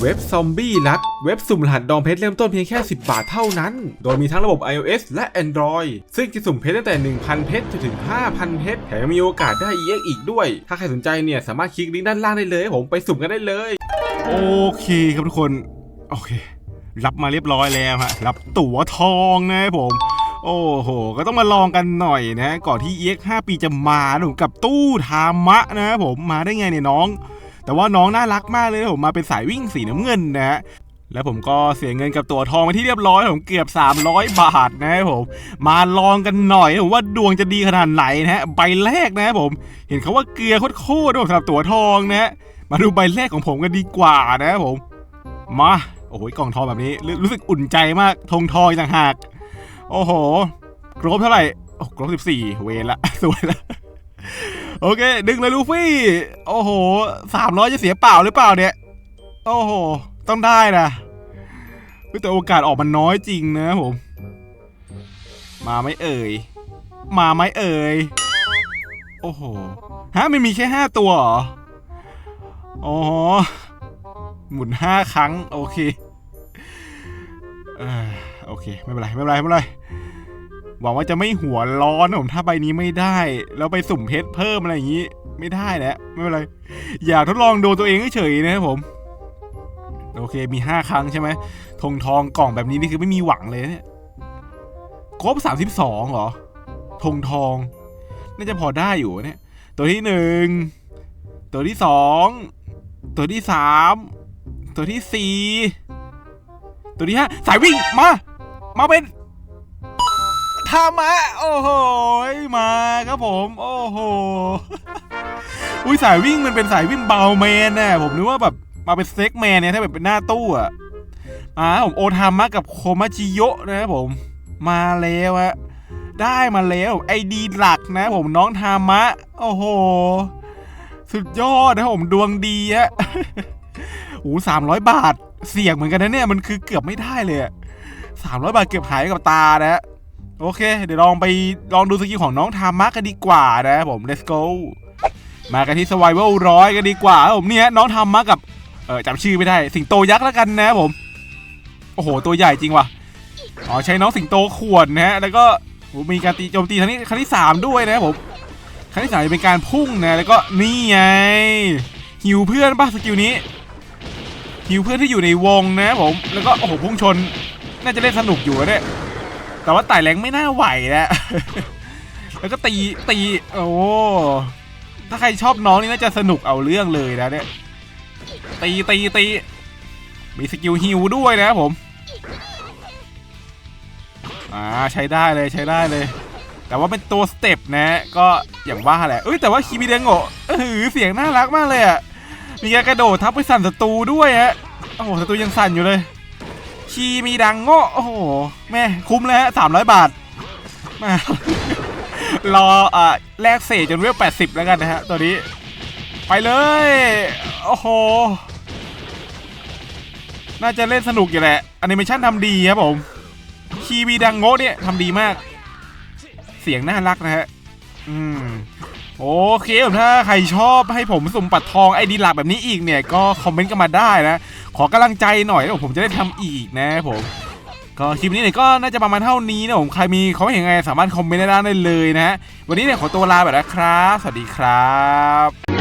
เว็บซอมบี้รัดเว็บสุ่มรหัสดองเพชรเริ่มต้นเพียงแค่ 10 บาทเท่านั้น โดยมีทั้งระบบ iOS และ Android ซึ่งจะสุ่มเพชรตั้งแต่ 1,000 เพชรจนถึง 5,000 เพชรแถมยังมีโอกาสได้ EX อีกด้วย ถ้าใครสนใจเนี่ยสามารถคลิกลิงก์ด้านล่างได้เลยผมไปสุ่มกันได้เลย โอเคครับทุกคน โอเค รับมาเรียบร้อยแล้วฮะรับตั๋วทองนะครับผมโอ้โห ก็ต้องมาลองกันหน่อยนะ ก่อนที่ EX 5ปีจะมาหนูกับตู้ธามะนะครับผมมาได้ไงเนี่ยน้อง แต่ว่าน้องน่ารักมากเลยผมมาเป็นสายวิ่งสีน้ำเงินนะฮะแล้วผมก็เสียเงินกับตั๋วทองไปที่เรียบร้อยผมเกือบ 300 บาทนะครับผม มาลองกันหน่อยผมว่าดวงจะดีขนาดไหนนะฮะใบแรกนะครับผม เห็นเขาว่าเกลือโคตรๆด้วยสำหรับตั๋วทองนะฮะมาดูใบแรกของผมกันดีกว่านะครับผม มาโอ้โหกล่องทองแบบนี้รู้สึกอุ่นใจมากธงทองอีกต่างหาก โอ้โหครบเท่าไหร่โอ้ครบสิบสี่เวรละสวยละ โอเค ดึงเลยลูฟี่ โอ้โหสามร้อยจะเสียเปล่าหรือเปล่าเนี่ย โอ้โห ต้องได้นะแต่โอกาสออกมันน้อยจริงนะผม มาไม่เอ่ย มาไหมเอ่ย โอ้โห ฮะมันมีแค่ห้าตัวเหรอ อ๋อ หมุนห้าครั้ง โอเคเออโอเค ไม่เป็นไร ไม่เป็นไร ไม่เป็นไร หวังว่าจะไม่หัวร้อนนะผมถ้าใบนี้ไม่ได้ แล้วไปสุ่มเพชรเพิ่มอะไรอย่างนี้ ไม่ได้แล้วไม่เป็นไร อยากทดลองดูตัวเองเฉยๆนะครับผม โอเคมีห้าครั้งใช่ไหมธงทองกล่องแบบนี้นี่คือไม่มีหวังเลยเนี่ยครบสามสิบสองเหรอธงทอง น่าจะพอได้อยู่เนี่ย ตัวที่หนึ่งตัวที่สองตัวที่สามตัวที่สี่ตัวที่ห้าสายวิ่งมา มาเป็น ทามะโอ้โหมาครับผม โอ้โหอุ้ยสายวิ่งมันเป็นสายวิ่งเบาแมนน่ะผมนึกว่าแบบมาเป็นเซ็กแมนเนี่ยถ้าแบบเป็นหน้าตู้อะอ่าผมโอทามะกับโคมาจิโยะนะครับผม มาแล้วฮะได้มาแล้วไอดีหลักนะ ผมน้องทามะ โอ้โห สุดยอดนะผมดวงดีฮะโอ้สามร้อยบาท เสี่ยงเหมือนกันนะเนี่ย มันคือเกือบไม่ได้เลยสามร้อยบาทเกือบหายกับตานะ โอเค เดี๋ยวลองไปลองดูสกิลของน้องทามะกันดีกว่านะผม let's go มากันที่ survival ร้อยกันดีกว่าผมเนี่ยน้องทามะกับเออจำชื่อไม่ได้สิงโตยักษ์แล้วกันนะผม โอ้โห ตัวใหญ่จริงว่ะอ๋อใช้น้องสิงโตขวดนะฮะแล้วก็มีการตีโจมตีครั้งนี้ครั้งที่สามด้วยนะผมครั้งที่สามเป็นการพุ่งนะแล้วก็นี่ไงหิวเพื่อนป่ะสกิลนี้หิวเพื่อนที่อยู่ในวงนะผมแล้วก็โอ้โหพุ่งชน น่าจะเล่นสนุกอยู่นะเนี่ย แต่ว่าไต่แรงไม่น่าไหวนะแล้วก็ตีตีโอ้ถ้าใครชอบน้องนี่น่าจะสนุกเอาเรื่องเลยนะเนี่ยตีตีตีมีสกิลฮิวด้วยนะผมอ่าใช้ได้เลยใช้ได้เลย แต่ว่าเป็นตัวสเต็ปนะ ก็อย่างว่าแหละเอ้ยแต่ว่าคีมิเดงโงะเออเสียงน่ารักมากเลยอะมีการกระโดดทับไปสั่นศัตรูด้วยฮะโอ้โหศัตรูยังสั่นอยู่เลย คีมีดังโง่โอ้โห แม่คุ้มเลยฮะสามร้อยบาทแม่รออ่าแลกเศษจนเวลแปดสิบแล้วกันนะฮะตัวนี้ ไปเลย โอ้โห น่าจะเล่นสนุกอยู่แหละแอนิเมชันทำดีครับผม คีบีดังโง่เนี่ยทำดีมาก เสียงน่ารักนะฮะ อืมโอเคถ้าใครชอบให้ผมสุ่มปัดทองไอดีหลักแบบนี้อีกเนี่ย ก็คอมเมนต์กันมาได้นะ ขอกำลังใจหน่อยแล้วผมจะได้ทำอีกนะผมก็คลิปนี้เนี่ยก็น่าจะประมาณเท่านี้นะผมใครมีเขาเห็นไงสามารถคอมเมนต์ได้านได้เลยนะฮะวันนี้เนี่ยขอตัวลาไปแล้วครับ สวัสดีครับ